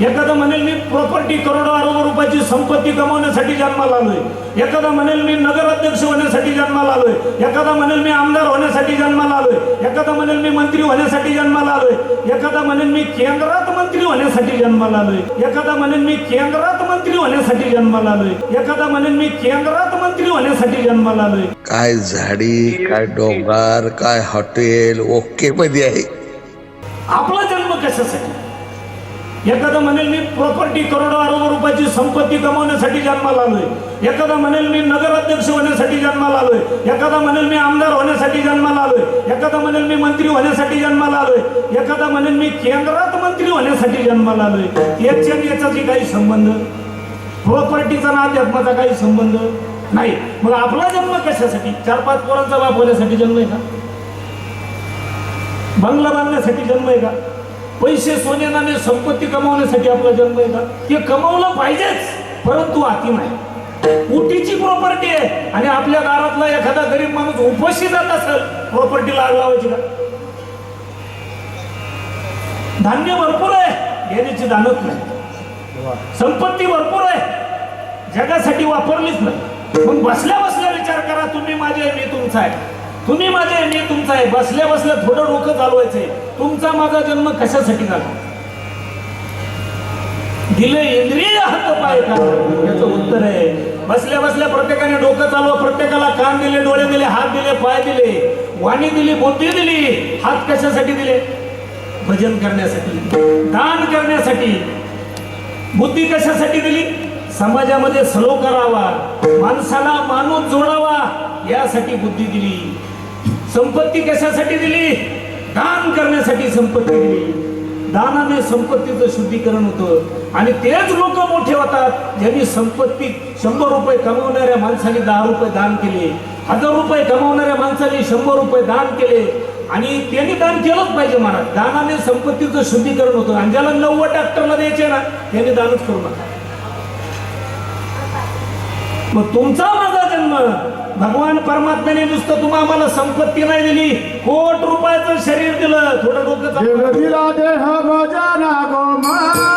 एखादा म्हणेल मी प्रॉपर्टी करोडो अरबो रुपयाची संपत्ती कमवण्यासाठी जन्माला आलोय. एखादा म्हणेल मी नगराध्यक्ष होण्यासाठी जन्माला आलोय. एखादा म्हणेल मी आमदार होण्यासाठी जन्माला आलोय. एखादा म्हणेल मी मंत्री होण्यासाठी जन्माला आलोय. एखादा म्हणेल मी केंद्रात मंत्री होण्यासाठी जन्माला आलोय. एखादा म्हणेल मी केंद्रात मंत्री होण्यासाठी जन्माला आलोय. एखादा म्हणेल मी केंद्रात मंत्री होण्यासाठी जन्माला आलोय. काय झाडी काय डोंगर काय हॉटेल ओके मध्ये आहे. आपला जन्म कशासाठी? एखादा म्हणेल मी प्रॉपर्टी करोडो अरबो रुपयाची संपत्ती कमवण्यासाठी जन्माला आलोय. एखादा म्हणेल मी नगराध्यक्ष होण्यासाठी जन्माला आलोय. एखादा म्हणेल मी आमदार होण्यासाठी जन्माला आलोय. एखादा म्हणेल मी मंत्री होण्यासाठी जन्माला आलोय. एखादा म्हणेल मी केंद्रात मंत्री होण्यासाठी जन्माला आलोय. याच्या याच्याशी याचाची काही संबंध? प्रॉपर्टीचा ना अध्यात्माचा काही संबंध? नाही. मग आपला जन्म कशासाठी? चार पाच पोरांचा बाप होण्यासाठी जन्म आहे का? बंगला बांधण्यासाठी जन्म आहे का? पैसे सोने नाणे संपत्ती कमावण्यासाठी आपला जन्म आहे का कमावलं पाहिजेच परंतु अति नाही. उटीची प्रॉपर्टी आहे आणि आपल्या दारातला एखादा गरीब माणूस उपाशी जात असेल प्रॉपर्टीला आग लावायची का? धान्य भरपूर आहे घेण्याची दानत नाही. संपत्ती भरपूर आहे जगासाठी वापरलीच नाही. मग बसल्या बसल्या विचार करा तुम्ही माझे मी तुमचा आहे. तुम्ही माझे मी तुमचा आहे. बसल्या बसल्या थोडं डोकं चालवायचंय. तुमचा माझा जन्म कशासाठी झाला? दिले इंद्रिय हात पाय का? याचं उत्तर आहे. बसल्या बसल्या प्रत्येकाने डोकं चालवा. प्रत्येकाला कान दिले डोळे दिले हात दिले पाय दिले वाणी दिली बुद्धी दिली. हात कशासाठी दिले? भजन करण्यासाठी. दान करण्यासाठी. बुद्धी कशासाठी दिली? समाजामध्ये सलो करावा. माणसाला माणूस जोडावा. यासाठी बुद्धी दिली. संपत्ती कशासाठी दिली? दान करण्यासाठी संपत्ती दिली. दानाने संपत्तीचं शुद्धीकरण होतं. आणि तेच लोक मोठे होतात ज्यांनी संपत्ती शंभर रुपये कमवणाऱ्या माणसाने दहा रुपये दान केले. हजार रुपये कमवणाऱ्या माणसाने शंभर रुपये दान केले. आणि त्यांनी दान केलंच पाहिजे महाराज. दानाने संपत्तीचं शुद्धीकरण होतं. आणि ज्याला नव्वद डॉक्टरला द्यायचे ना त्यांनी दानच करू नका. मग तुमचा माझा जन्म भगवान परमात्म्याने नुसतं तुम्हाला आम्हाला संपत्ती नाही दिली. कोट रुपयाचं शरीर दिलं. थोडं डोकं दिला देह भजना गोमाता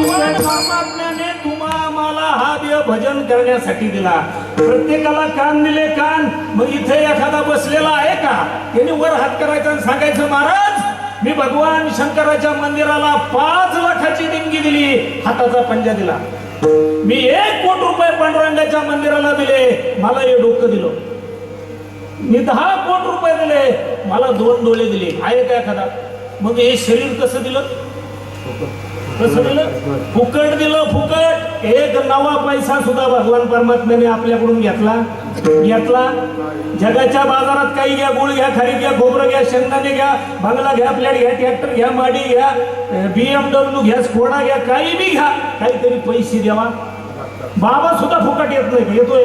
परमात्म्याने तुम्हा आम्हाला हा देव भजन करण्यासाठी दिला. प्रत्येकाला कान दिले कान मग इथे एखादा बसलेला आहे का? त्याने वर हात करायचा आणि सांगायचं महाराज मी भगवान शंकराच्या मंदिराला पाच लाखाची देणगी दिली हाताचा पंजा दिला. मी एक कोटी रुपये पांडुरंगाच्या मंदिराला दिले मला हे डोकं दिलं. मी दहा कोटी रुपये दिले मला दोन डोळे दिले. आहे काय एखादा? मग हे शरीर कसं दिलं? कसं दिलं फुकट दिलं फुकट. एक नवा पैसा सुद्धा भगवान परमात्म्याने आपल्याकडून घेतला. घेतला. जगाच्या बाजारात काही घ्या गुळ घ्या खरी घ्या खोबरं घ्या शेंगदाणे घ्या बंगला घ्या फ्लॅट घ्या ट्रॅक्टर घ्या माडी घ्या बीएमडब्ल्यू घ्या स्कोडा घ्या काही बी घ्या. काहीतरी पैसे द्यावा. बाबा सुद्धा फुकट येत नाही येतोय.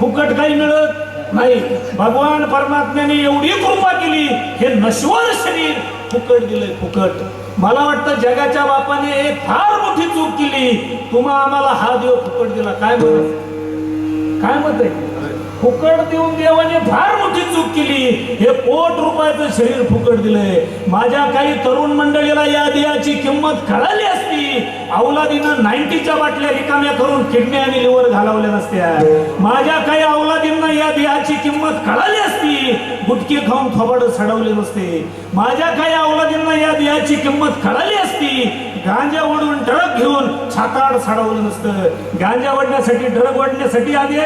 फुकट काही मिळत नाही. भगवान परमात्म्याने एवढी कृपा केली हे नश्वर शरीर फुकट दिलंय फुकट. मला वाटतं जगाच्या बापाने एक फार मोठी चूक केली. तुम्हा आम्हाला हा देव फुकट दिला. काय म्हणत काय मत आहे? फुकट देऊन देवाने फार मोठी चूक केली. हे कोट रुपयाचं शरीर फुकट दिलंय. माझ्या काही तरुण मंडळीला या देहाची किंमत कळाली असती. औलादीनं नाईन्टीच्या बाटल्या रिकाम्या करून किडनी आणि लिव्हर घालवल्या नसत्या. माझ्या काही औलादींना या देहाची किंमत कळाली असती. गुटके खाऊन थोबड सडवले नसते. माझ्या काही औलादींना या देहाची किंमत कळाली असती. गांजा ओढून ड्रग घेऊन छाताड साडवलं नसतं. गांजा ओढण्यासाठी ड्रग ओढण्यासाठी आधी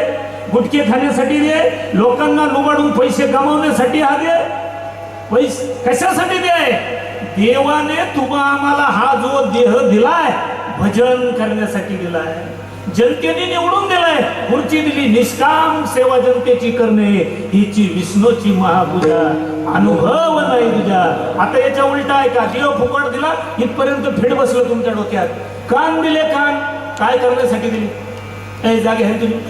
गुटके खाण्यासाठी दे लोकांना लुबाडून पैसे कमावण्यासाठी दे. पैसे कशासाठी दे? देवाने तुम्हा आम्हाला हा जो देह दिलाय भजन करण्यासाठी दिलाय. जनतेने निवडून दिलाय खुर्ची दिली निष्काम सेवा जनतेची करणे हिची विष्णूची महापूजा. अनुभव नाही तुझ्या. आता याच्या उलटा आहे का? देव फुकट दिला इथपर्यंत फेड बसलं तुमच्या डोक्यात. कान दिले कान काय करण्यासाठी दिले? ए जागे आहे तुम्ही?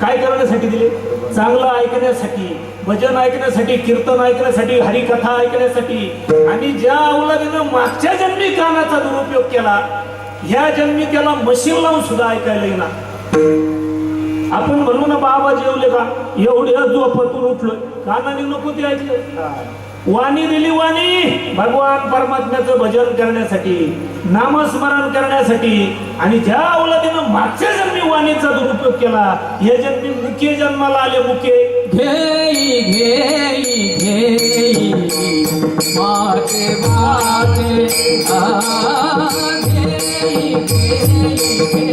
काय करण्यासाठी दिले? चांगलं ऐकण्यासाठी भजन ऐकण्यासाठी कीर्तन ऐकण्यासाठी हरिकथा ऐकण्यासाठी. आणि ज्या औलादीनं मागच्या जन्मी कानाचा दुरुपयोग केला ह्या जन्मी त्याला मशीन लावून सुद्धा ऐकायला येणार आपण म्हणू ना बाबा जेवले का? एवढ्या झोपतून उठलोय. कानाने नको ते ऐकलं. वाणी दिली वाणी. भगवान परमात्म्याचं भजन करण्यासाठी नामस्मरण करण्यासाठी आणि ज्या औलादीनं मागच्या जन्मी वाणीचा दुरुपयोग केला या जन्मी मुखे जन्माला आले मुखे घेई घेई घेई माते माते घेई घेई घेई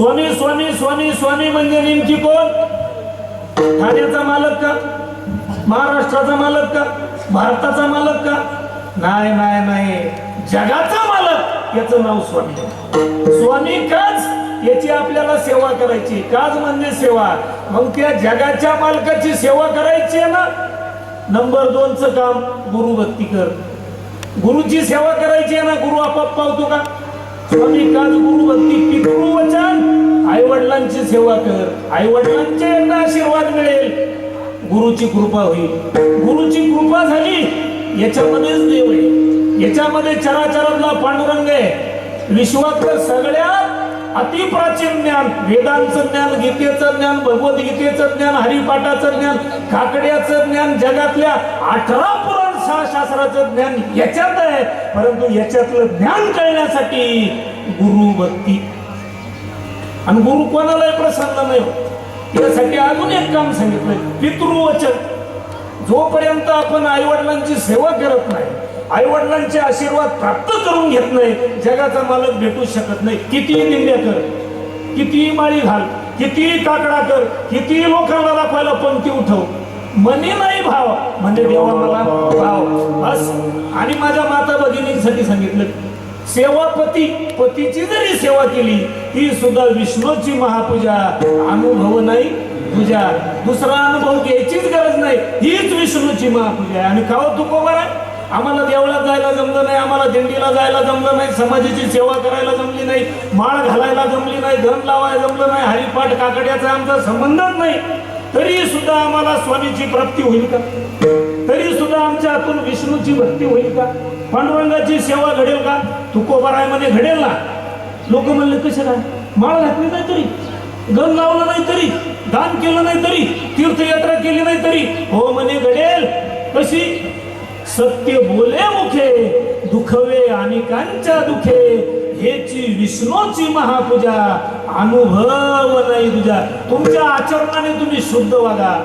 स्वामी स्वामी स्वामी स्वामी म्हणजे नेमकी कोण? ठाण्याचा मालक का? महाराष्ट्राचा मालक का? भारताचा मालक का? नाही नाही नाही. जगाचा मालक याचं नाव स्वामी. स्वामी काच याची आपल्याला सेवा करायची. काच म्हणजे सेवा. मग त्या जगाच्या मालकाची सेवा करायची आहे ना? नंबर दोनचं काम गुरु भक्ती कर. गुरुची सेवा करायची आहे ना? गुरु आपाप पावतो का? स्वामी काज गुरु भक्ती पितृवचन आई वडिलांची सेवा कर. आई वडिलांचे यांना आशीर्वाद मिळेल. गुरुची कृपा होईल. गुरुची कृपा झाली याच्यामध्येच देव आहे. याच्यामध्ये चराचरातला पांडुरंग आहे. विश्वातलं सगळ्यात अतिप्राचीन ज्ञान वेदांचं ज्ञान गीतेचं ज्ञान भगवद्गीतेचं ज्ञान हरिपाठाचं ज्ञान काकड्याचं ज्ञान जगातल्या अठरा पुराण शास्त्राचं ज्ञान याच्यात आहे. परंतु याच्यातलं ज्ञान कळण्यासाठी गुरु भक्ती. आणि गुरु कोणालाही प्रसन्न नाही होत. यासाठी अजून एक काम सांगितलंय. पितृवचन. जोपर्यंत आपण आईवडिलांची सेवा करत नाही आई वडिलांचे आशीर्वाद प्राप्त करून घेत नाही जगाचा मालक भेटू शकत नाही. कितीही निंद्या कर कितीही माळी घाल कितीही काकडा कर कितीही लोकांना दाखवायला पंक्ती उठव मनी नाही भाव. म्हणजे देवा मला भाव. बस. आणि माझ्या माता भगिनींसाठी सांगितलं सेवापती पतीची जरी सेवा केली ती सुद्धा विष्णूची महापूजा. अनुभव नाही पूजा. दुसरा अनुभव घ्यायचीच गरज नाही हीच विष्णूची महापूजा आहे. आणि काव तू कोबर आहे? आम्हाला देवळात जायला जमलं नाही आम्हाला दिंडीला जायला जमलं नाही समाजाची सेवा करायला जमली नाही माळ घालायला जमली नाही धन लावायला जमलं नाही हरिपाठ काकड्याचा आमचा संबंधच नाही. तरी सुद्धा आम्हाला स्वामीची प्राप्ती होईल का? तरी सुद्धा आमच्या हातून विष्णूची भक्ती होईल का? पांडुरंगाची सेवा घडेल का? तुकोबारायमध्ये घडेल ना? लोक म्हणले कसे काय माळ घातली नाही तरी गण लावलं नाही तरी दान केलं नाही तरी तीर्थयात्रा केली नाही तरी हो म्हणे घडेल. कशी? सत्य बोले मुखे दुखवे अनेकांच्या दुखे. हेची विष्णूची महापूजा अनुभव नाही तुझ्या तुमच्या आचरणाने तुम्ही शुद्ध वागा.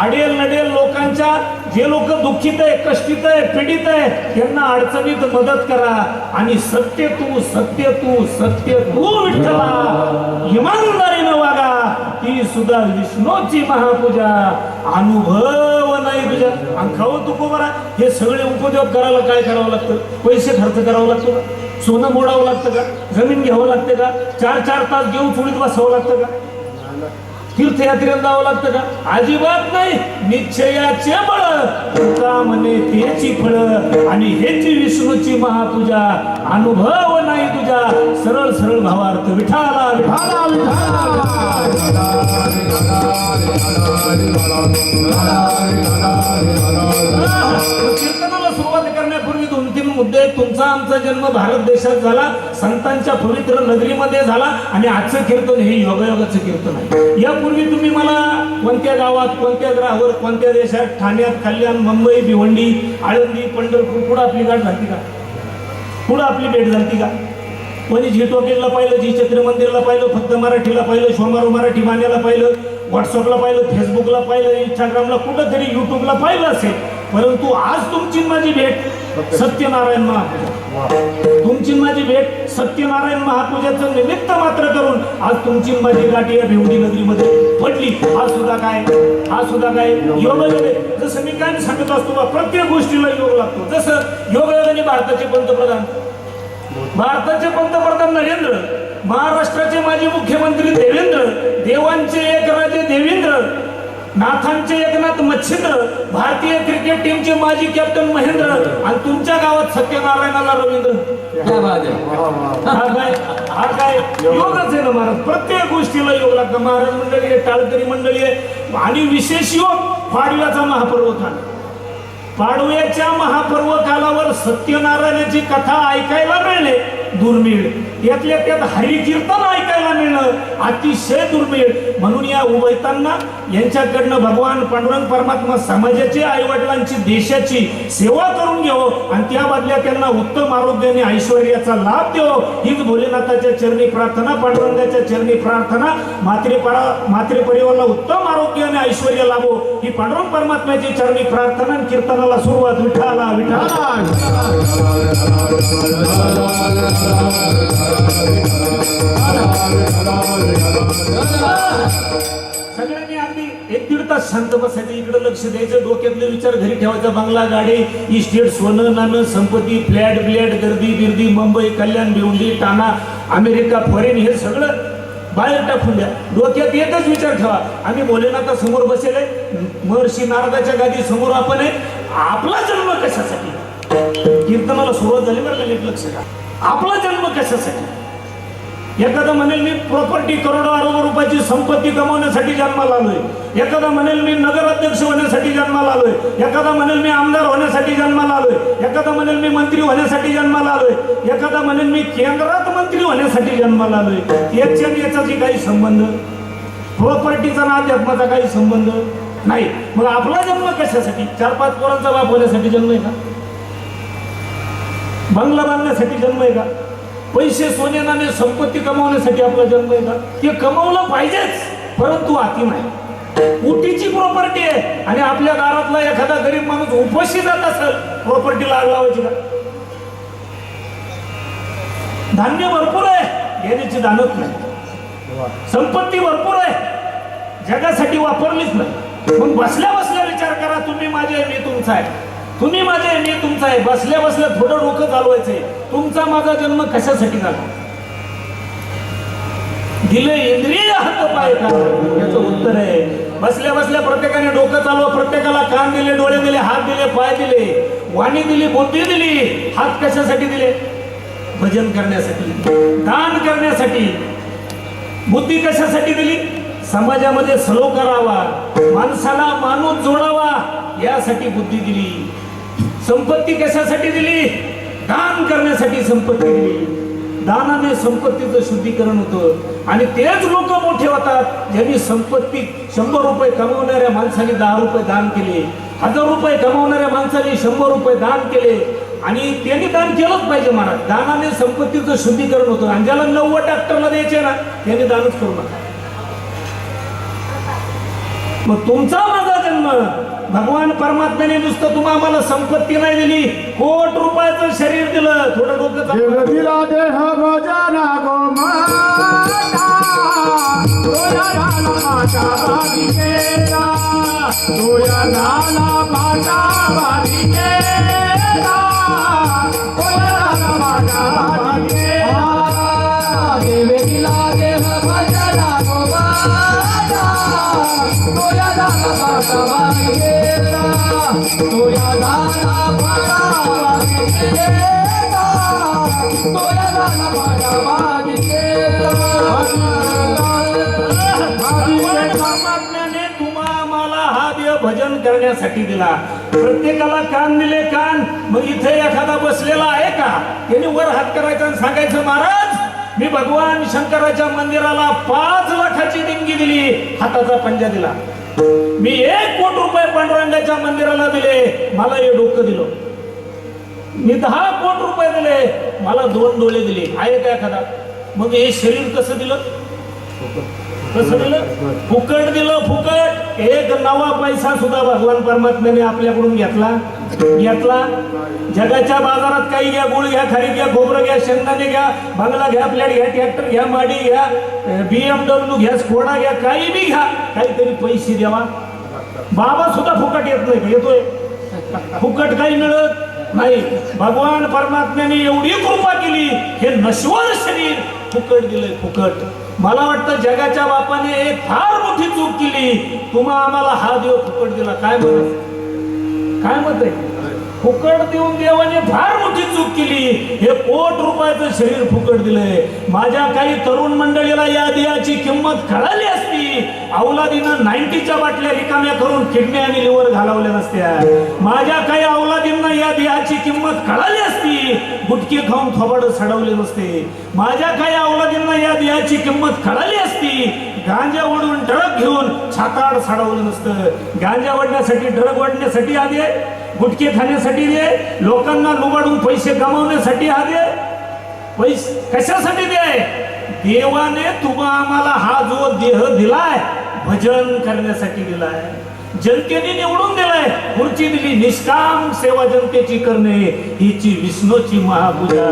आडेल नडेल लोकांच्या जे लोक दुःखित आहे कष्टित आहे पीडित आहे त्यांना अडचणीत मदत करा. आणि सत्य तू सत्य तू सत्य तू विठ्ठला. इमानदारीनं वागा. ती सुद्धा विष्णूची महापूजा. अनुभव नाही तुझ्या. आणि खाऊ तू बरा हे सगळे उपयोग करायला काय करावं लागतं? पैसे खर्च करावं लागतो का? सोनं मोडावं लागतं का? जमीन घ्यावं लागते का? चार चार तास घेऊन चुलीत बसावं लागतं का? तीर्थयात्रेला जावं लागतं का? अजिबात नाही. निश्चयाचे बळ. तुका म्हणे त्याची फळ. आणि हेची विष्णूची महापूजा. अनुभव नाही तुझा. सरळ सरळ भावार्थ विठाला विठाला विठाला. मुद्दे तुमचा आमचा जन्म भारत देशात झाला संतांच्या पवित्र नगरीमध्ये झाला आणि आजचं कीर्तन हे योगायोगाचं कीर्तन आहे. यापूर्वी तुम्ही मला कोणत्या गावात कोणत्या ग्रहावर कोणत्या देशात ठाण्यात कल्याण मुंबई भिवंडी आळंदी पंढरपूर पुढं आपली गाठ झाली का? पुढं आपली भेट झाली का? कोणी झी टोकेला पाहिलं जी चित्र मंदिरला पाहिलं फक्त मराठीला पाहिलं सोमारो मराठी मान्याला पाहिलं व्हॉट्सअपला पाहिलं फेसबुकला पाहिलं इंस्टाग्रामला कुठं तरी युट्यूबला पाहिलं असेल. परंतु आज तुमची माझी भेट सत्यनारायण महापूजा. तुमची माझी भेट सत्यनारायण महापूजाचं निमित्त मात्र करून आज तुमची माझी गाठी या भेवडी नगरीमध्ये पडली. हा सुद्धा काय? हा सुद्धा काय? योग जसं मी काय सांगत असतो प्रत्येक गोष्टीला योग लागतो. जसं योगायोगाने भारताचे पंतप्रधान भारताचे पंतप्रधान नरेंद्र महाराष्ट्राचे माजी मुख्यमंत्री देवेंद्र देवांचे एक राजे देवेंद्र नाथांचे एकनाथ मच्छिंद्र भारतीय क्रिकेट टीमचे माजी कॅप्टन महेंद्र आणि तुमच्या गावात सत्यनारायणाला रवींद्र. हा काय? हा काय? योगच आहे ना महाराज. प्रत्येक गोष्टीला योग लागतं. महाराज मंडळी आहे टाळकरी मंडळी आहे. आणि विशेष योग पाडव्याचा महापर्व काल पाडव्याच्या महापर्व कालावर सत्यनारायणाची कथा ऐकायला मिळणे दुर्मिळ. यातल्या त्यात हरिकीर्तन ऐकायला मिळणं अतिशय दुर्मिळ. म्हणून या उभयतांना यांच्याकडनं भगवान पांडुरंग परमात्मा समाजाची आईवडिलांची देशाची सेवा करून घेऊ आणि त्या बदल्या त्यांना उत्तम आरोग्य आणि ऐश्वर्याचा लाभ देऊ हीच भोलेनाथाच्या चरणी प्रार्थना पांडुरंगाच्या चरणी प्रार्थना. मात्रे परा मात्रे परिवाराला उत्तम आरोग्य आणि ऐश्वर्य लाभो. ही पांडुरंग परमात्म्याची चरणी प्रार्थना आणि कीर्तनाला सुरुवात. विठाला विठाला सगळ्यांनी आपली एक दीड तास शांत बसायचं इकडे लक्ष द्यायचं डोक्यातले विचार घरी ठेवायचा बंगला गाडी इस्टेट सोनं नाणं संपत्ती फ्लॅट ब्लॅट गर्दी बिर्दी मुंबई कल्याण भिवंडी टाणा अमेरिका फॉरेन हे सगळं बाहेर टाकून द्या. डोक्यात एकच विचार ठेवा. आम्ही भोलेनाथा समोर बसेल महर्षी नारदाच्या गादी समोर आपण आहे आपला जन्म कशासाठी? कीर्तनाला सुरुवात झाली बरं का नीट लक्ष द्या. आपला जन्म कशासाठी? एखादा म्हणेल मी प्रॉपर्टी करोडो अरबो रुपयाची संपत्ती कमवण्यासाठी जन्माला आलोय. एखादा म्हणेल मी नगराध्यक्ष होण्यासाठी जन्माला आलोय. एखादा म्हणेल मी आमदार होण्यासाठी जन्माला आलोय. एखादा म्हणेल मी मंत्री होण्यासाठी जन्माला आलोय. एखादा म्हणेल मी केंद्रात मंत्री होण्यासाठी जन्माला आलोय. याच्या याच्याशी काही संबंध? प्रॉपर्टीचा ना अध्यात्माचा काही संबंध? नाही. मग आपला जन्म कशासाठी? चार पाच पोरांचा बाप होण्यासाठी जन्म आहे का बंगला बांधण्यासाठी जन्म आहे का? पैसे सोने नाणे संपत्ती कमावण्यासाठी आपला जन्म आहे का? ते कमावलं पाहिजेच परंतु अति नाही. उटीची प्रॉपर्टी आहे आणि आपल्या दारातला एखादा गरीब माणूस उपशी जात असेल प्रॉपर्टीला आग लावायची का? धान्य भरपूर आहे घेण्याची दानत नाही. संपत्ती भरपूर आहे जगासाठी वापरलीच नाही. मग बसल्या बसल्या विचार करा तुम्ही माझे मी तुमचा आहे. तुम्ही माझे मी तुमचा आहे. बसल्या बसल्या थोडं डोकं चालवायचंय तुमचा माझा जन्म कशासाठी झाला? दिले इंद्रिय हात पाय का? याचं उत्तर आहे. बसल्या बसल्या प्रत्येकाने डोकं चालवा. प्रत्येकाला कान दिले डोळे दिले हात दिले पाय दिले. वाणी दिली बुद्धी दिली. हात कशासाठी दिले? भजन करण्यासाठी. दान करण्यासाठी. बुद्धी कशासाठी दिली? समाजामध्ये सलो करावा. माणसाला माणूस जोडावा. यासाठी बुद्धी दिली. संपत्ती कशासाठी दिली? दान करण्यासाठी संपत्ती दिली. दानाने संपत्तीचं शुद्धीकरण होतं. आणि तेच लोक मोठे होतात ज्यांनी संपत्ती शंभर रुपये कमवणाऱ्या माणसाने दहा रुपये दान केले. हजार रुपये कमवणाऱ्या माणसाने शंभर रुपये दान केले. आणि त्यांनी दान केलंच पाहिजे महाराज. दानाने संपत्तीचं शुद्धीकरण होतं. आणि ज्याला नव्वद डॉक्टरला द्यायचे ना त्यांनी दानच करू नका. मग तुमचा जन्म. भगवान परमात्म्याने नुसतं तुम्हा आम्हाला संपत्ती नाही दिली. कोट रुपयाचं शरीर दिलं. थोडं डोकं. दिला तोया दाना पाटा दाना पाटा दाना पाटा परमात्म्याने तुम्हा आम्हाला हा देव भजन करण्यासाठी दिला. प्रत्येकाला कान दिले कान. मग इथे एखादा बसलेला आहे का? त्याने वर हात करायचा आणि सांगायचं महाराज मी भगवान शंकराच्या मंदिराला पाच लाखाची देणगी दिली हाताचा पंजा दिला. मी एक कोटी रुपये पांडुरंगाच्या मंदिराला दिले मला हे डोकं दिलं. मी दहा कोटी रुपये दिले मला दोन डोळे दिले. आहे का एखादा? मग हे शरीर कसं दिलं? कसं दिलं फुकट दिलं फुकट. एक नवा पैसा सुद्धा भगवान परमात्म्याने आपल्याकडून घेतला. घेतला. जगाच्या बाजारात काही घ्या गुळ घ्या खरीद घ्या खोबरं घ्या शेंगदाणे घ्या बंगला घ्या फ्लॅट घ्या ट्रॅक्टर घ्या माडी घ्या बीएमडब्ल्यू घ्या स्कोडा घ्या काही बी घ्या. काहीतरी पैसे द्यावा. बाबा सुद्धा फुकट येत नाही येतोय. फुकट काही मिळत नाही. भगवान परमात्म्याने एवढी कृपा केली हे नश्वर शरीर फुकट दिलंय फुकट. मला वाटतं जगाच्या बापाने एक फार मोठी चूक केली. तुम्हा आम्हाला हा देव फुकट दिला. काय म्हणत? काय मत आहे? फुकट देऊन देवाने फार मोठी चूक केली. हे कोट रुपयाचं शरीर फुकट दिलंय. माझ्या काही तरुण मंडळीला या देहाची किंमत कळाली असते. औलादीनं नाईन्टीच्या बाटल्या रिकाम्या करून किडनी आणि लिव्हर घालवल्या नसत्या. माझ्या काही औलादींना या देहाची किंमत कळाली असती. गुटके खाऊन थोबड सडवले नसते. माझ्या काही औलादींना या देहाची किंमत कळाली असती. गांजा ओढून ड्रग घेऊन छाताड साडवलं नसतं. गांजा ओढण्यासाठी ड्रग ओढण्यासाठी आधी गुटके खाण्यासाठी दे लोकांना लुबाडून पैसे कमवण्यासाठी आधी पैसे कशासाठी दे देवाने तुम्हा आम्हाला हा जो देह दिलाय भजन करण्यासाठी दिलाय. जनतेने निवडून दिलाय खुर्ची दिली निष्काम सेवा जनतेची करणे हिची विष्णूची महापूजा.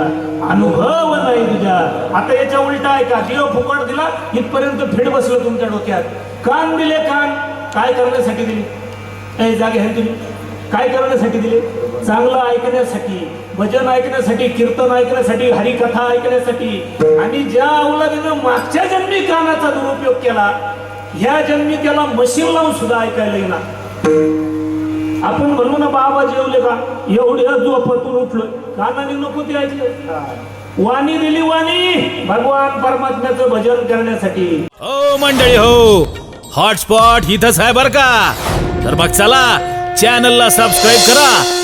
अनुभव नाही तुझ्या. आता याच्या उलटा आहे का? देव फुकट दिला इथपर्यंत फेड बसलं तुमच्या डोक्यात. कान दिले कान. काय करण्यासाठी दिले? ए जागे आहे तुम्ही? काय करण्यासाठी दिले? चांगलं ऐकण्यासाठी भजन ऐकण्यासाठी कीर्तन ऐकण्यासाठी हरिकथा ऐकण्यासाठी आणि ज्या अवलादीनं मागच्या जन्मी कानाचा दुरुपयोग केला ह्या जन्मी त्याला मशीन लावून सुद्धा ऐकायला येणार आपण म्हणू ना बाबा जेवले का? एवढ्या झोपतून उठलोय. कानाने नको ते ऐकलं. वाणी दिली वाणी. भगवान परमात्म्याचं भजन करण्यासाठी. हो मंडळी हो. हॉटस्पॉट इथंच आहे बर का? तर मग चला चॅनलला सबस्क्राईब करा.